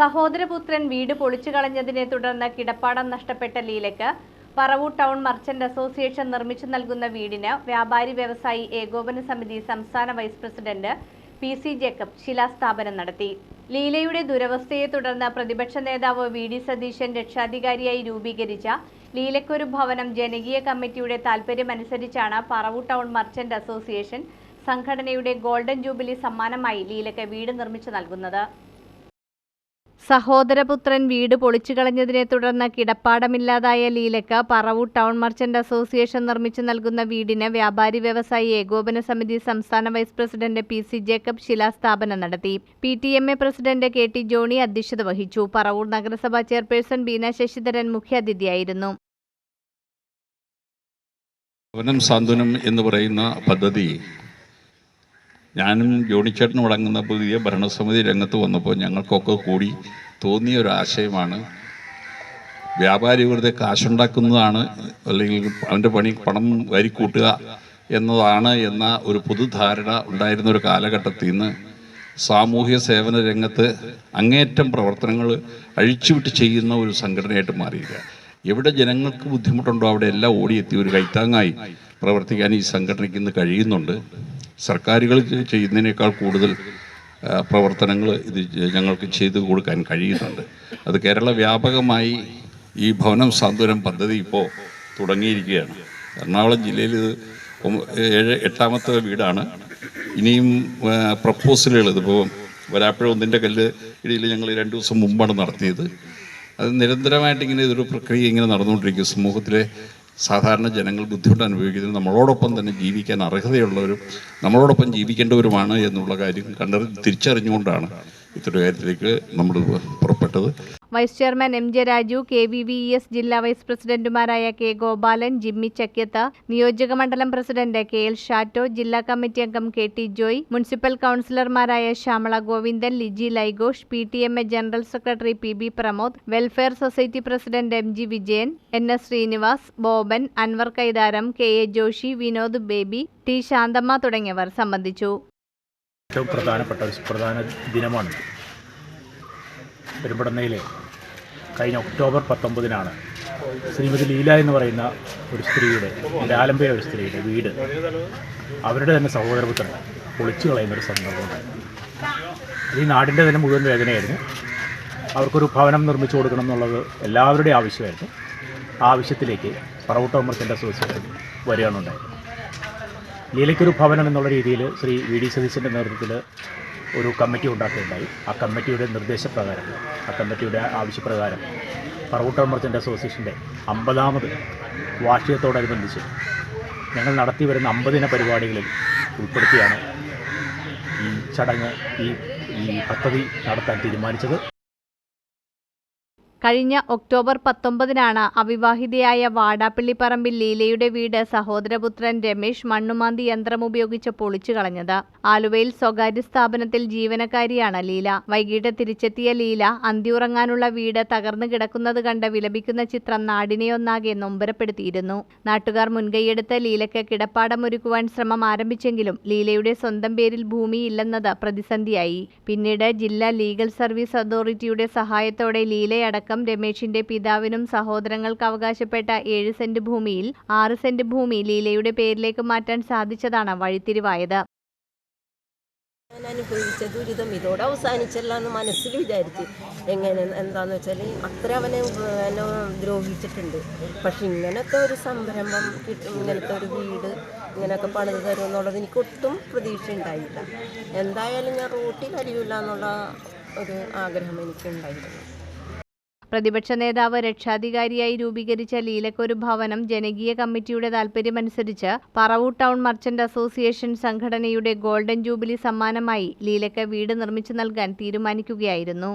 സഹോദരപുത്രൻ വീട് പൊളിച്ചു കളഞ്ഞതിനെ തുടർന്ന് കിടപ്പാടം നഷ്ടപ്പെട്ട ലീലയ്ക്ക് പറവൂർ ടൗൺ മർച്ചന്റ് അസോസിയേഷൻ നിർമ്മിച്ചു നൽകുന്ന വീടിന് വ്യാപാരി വ്യവസായി ഏകോപന സമിതി സംസ്ഥാന vice president P C Jacob ശിലാസ്ഥാപനം നടത്തി. ലീലയുടെ ദുരവസ്ഥയെ തുടർന്ന് പ്രതിപക്ഷ നേതാവ് വി ഡി സതീശൻ രക്ഷാധികാരിയായി രൂപീകരിച്ച ലീലക്കൊരു ഭവനം ജനകീയ കമ്മിറ്റിയുടെ താൽപര്യമനുസരിച്ചാണ് പറവൂർ ടൗൺ മർച്ചന്റ് അസോസിയേഷൻ സംഘടനയുടെ ഗോൾഡൻ ജൂബിലി സമ്മാനമായി ലീലയ്ക്ക് വീട് നിർമ്മിച്ചു നൽകുന്നത്. സഹോദരപുത്രൻ വീട് പൊളിച്ചു കളഞ്ഞതിനെ തുടർന്ന് കിടപ്പാടമില്ലാതായ ലീലയ്ക്ക് പറവൂർ ടൗൺ മർച്ചന്റ് അസോസിയേഷൻ നിർമ്മിച്ചു നൽകുന്ന വീടിന് വ്യാപാരി വ്യവസായി ഏകോപന സമിതി സംസ്ഥാന vice president P C Jacob ശിലാസ്ഥാപനം നടത്തി. P T M A president K T Johny അധ്യക്ഷത വഹിച്ചു. പറവൂർ നഗരസഭാ ചെയർപേഴ്സൺ ബീന ശശിധരൻ മുഖ്യാതിഥിയായിരുന്നു. സാന്ത്വനം എന്ന് പറയുന്ന പദ്ധതി ഞാനും ജോണിച്ചേട്ടനും അടങ്ങുന്ന പുതിയ ഭരണസമിതി രംഗത്ത് വന്നപ്പോൾ ഞങ്ങൾക്കൊക്കെ കൂടി തോന്നിയ ഒരു ആശയമാണ് വ്യാപാരി വെറുതെ കാശുണ്ടാക്കുന്നതാണ് അല്ലെങ്കിൽ അവന്റെ പണി പണം വരിക്കൂട്ടുക എന്നതാണ് എന്ന ഒരു പൊതുധാരണ ഉണ്ടായിരുന്ന ഒരു കാലഘട്ടത്തിൽ നിന്ന് സാമൂഹ്യ സേവന രംഗത്ത് അങ്ങേറ്റം പ്രവർത്തനങ്ങൾ അഴിച്ചുവിട്ട് ചെയ്യുന്ന ഒരു സംഘടനയായിട്ട് മാറിയില്ല. എവിടെ ജനങ്ങൾക്ക് ബുദ്ധിമുട്ടുണ്ടോ അവിടെ എല്ലാം ഓടിയെത്തി ഒരു കൈത്താങ്ങായി പ്രവർത്തിക്കാൻ ഈ സംഘടനയ്ക്ക് ഇന്ന് കഴിയുന്നുണ്ട്. സർക്കാരുകൾ ചെയ്യുന്നതിനേക്കാൾ കൂടുതൽ പ്രവർത്തനങ്ങൾ ഇത് ഞങ്ങൾക്ക് ചെയ്തു കൊടുക്കാൻ കഴിയുന്നുണ്ട്. അത് കേരള വ്യാപകമായി ഈ ഭവനം സാന്ത്വനം പദ്ധതി ഇപ്പോൾ തുടങ്ങിയിരിക്കുകയാണ്. എറണാകുളം ജില്ലയിൽ ഇത് ഏഴ് എട്ടാമത്തെ വീടാണ്. ഇനിയും പ്രപ്പോസലുകൾ ഇതിപ്പോൾ വരാപ്പുഴ ഒന്നിന്റെ കല്ല് ഇടയിൽ ഞങ്ങൾ രണ്ട് ദിവസം മുമ്പാണ് നടത്തിയത്. അത് നിരന്തരമായിട്ട് ഇങ്ങനെ ഇതൊരു പ്രക്രിയ ഇങ്ങനെ നടന്നുകൊണ്ടിരിക്കും. സമൂഹത്തിലെ സാധാരണ ജനങ്ങൾ ബുദ്ധിമുട്ട് അനുഭവിക്കുന്നത് നമ്മളോടൊപ്പം തന്നെ ജീവിക്കാൻ അർഹതയുള്ളവരും നമ്മളോടൊപ്പം ജീവിക്കേണ്ടവരുമാണ് എന്നുള്ള കാര്യം കണ്ടറി തിരിച്ചറിഞ്ഞുകൊണ്ടാണ് ഇത്തരം കാര്യത്തിലേക്ക് നമ്മൾ പുറപ്പെട്ടത്. Vice chairman M J Raju K V V S ജില്ലാ വൈസ് പ്രസിഡന്റുമാരായ കെ ഗോപാലൻ ജിമ്മി ചക്യത്ത് നിയോജക മണ്ഡലം പ്രസിഡന്റ് കെ എൽ ഷാറ്റോ ജില്ലാ കമ്മിറ്റി അംഗം കെ ടി ജോയ് മുനിസിപ്പൽ കൗൺസിലർമാരായ Shyamala Govindan Liji Laighosh P T M A general secretary P B Pramod welfare society president M G Vijayan N S Sreenivas Boban Anwar Kaitharam K A Joshi Vinod Baby T Shanthamma തുടങ്ങിയവർ സംബന്ധിച്ചു. ഏറ്റവും പ്രധാനപ്പെട്ട ഒരു പ്രധാന ദിനമാണ് പെരുമ്പടന്നയിലെ കഴിഞ്ഞ October പത്തൊമ്പതിനാണ്. Shrimati Leela എന്ന് പറയുന്ന ഒരു സ്ത്രീയുടെ ലാലമ്പയ ഒരു സ്ത്രീയുടെ വീട്. അവരുടെ തന്നെ സഹോദരപുത്രൻ പൊളിച്ചു കളയുന്ന ഒരു സന്ദർഭമുണ്ട് ഈ നാടിന്റെ തന്നെ മുഴുവൻ വേദനയായിരുന്നു. അവർക്കൊരു ഭവനം നിർമ്മിച്ചു കൊടുക്കണം എന്നുള്ളത് എല്ലാവരുടെയും ആവശ്യമായിരുന്നു. ആവശ്യത്തിലേക്ക് പറവൂട്ട അസോസിയേഷൻ വരികയാണുണ്ടായിരുന്നു ലീലയ്ക്കൊരു ഭവനം എന്നുള്ള രീതിയിൽ ശ്രീ വി ഡി സതീശന്റെ നേതൃത്വത്തിൽ ഒരു കമ്മിറ്റി ഉണ്ടാക്കുകയുണ്ടായി. ആ കമ്മിറ്റിയുടെ നിർദ്ദേശപ്രകാരം ആ കമ്മിറ്റിയുടെ ആവശ്യപ്രകാരം പറവൂട്ടർ മർച്ചന്റ് അസോസിയേഷന്റെ അമ്പതാമത് വാർഷികത്തോടനുബന്ധിച്ച് ഞങ്ങൾ നടത്തി വരുന്ന അമ്പതിന പരിപാടികളിൽ ഉൾപ്പെടുത്തിയാണ് ഈ ചടങ്ങ് ഈ ഈ പദ്ധതി നടത്താൻ തീരുമാനിച്ചത്. കഴിഞ്ഞ ഒക്ടോബർ പത്തൊമ്പതിനാണ് അവിവാഹിതയായ വാടാപ്പള്ളിപ്പറമ്പിൽ ലീലയുടെ വീട് സഹോദരപുത്രൻ രമേശ് മണ്ണുമാന്തി യന്ത്രം ഉപയോഗിച്ച് പൊളിച്ചു കളഞ്ഞത്. ആലുവയിൽ സ്വകാര്യ സ്ഥാപനത്തിൽ ജീവനക്കാരിയാണ് ലീല. വൈകിട്ട് തിരിച്ചെത്തിയ ലീല അന്തിയുറങ്ങാനുള്ള വീട് തകർന്നു കിടക്കുന്നത് കണ്ട് വിലപിക്കുന്ന ചിത്രം നാടിനെയൊന്നാകെ നൊമ്പരപ്പെടുത്തിയിരുന്നു. നാട്ടുകാർ മുൻകൈയെടുത്ത് ലീലയ്ക്ക് കിടപ്പാടമൊരുക്കുവാൻ ശ്രമം ആരംഭിച്ചെങ്കിലും ലീലയുടെ സ്വന്തം പേരിൽ ഭൂമിയില്ലെന്നത് പ്രതിസന്ധിയായി. പിന്നീട് ജില്ലാ ലീഗൽ സർവീസ് അതോറിറ്റിയുടെ സഹായത്തോടെ ലീലയടക്കം രമേശിന്റെ പിതാവിനും സഹോദരങ്ങൾക്ക് അവകാശപ്പെട്ട ഏഴ് സെന്റ് ഭൂമിയിൽ ആറ് സെന്റ് ഭൂമി ലീലയുടെ പേരിലേക്ക് മാറ്റാൻ സാധിച്ചതാണ് വഴിത്തിരിവായത്. ഞാൻ അനുഭവിച്ച ദുരിതം ഇതോടെ അവസാനിച്ചല്ല എന്ന് മനസ്സിൽ വിചാരിച്ച്. എങ്ങനെ എന്താന്ന് വെച്ചാൽ അത്ര അവനെ എന്നെ ദ്രോഹിച്ചിട്ടുണ്ട്. പക്ഷെ ഇങ്ങനത്തെ ഒരു സംരംഭം കിട്ടും ഇങ്ങനത്തെ ഒരു വീട് ഇങ്ങനെയൊക്കെ പണിത് തരും എന്നുള്ളത് എനിക്ക് ഒട്ടും പ്രതീക്ഷ ഉണ്ടായില്ല എന്തായാലും ഞാൻ റൂട്ടിൽ അരിയില്ല എന്നുള്ള ഒരു ആഗ്രഹം എനിക്കുണ്ടായിരുന്നു. പ്രതിപക്ഷ നേതാവ് രക്ഷാധികാരിയായി രൂപീകരിച്ച ലീലക്കൊരു ഭവനം ജനകീയ കമ്മിറ്റിയുടെ താൽപര്യമനുസരിച്ച് പറവൂർ ടൗൺ മർച്ചന്റ് അസോസിയേഷൻ സംഘടനയുടെ ഗോൾഡൻ ജൂബിലി സമ്മാനമായി ലീലയ്ക്ക് വീട് നിർമ്മിച്ചു നൽകാൻ തീരുമാനിക്കുകയായിരുന്നു.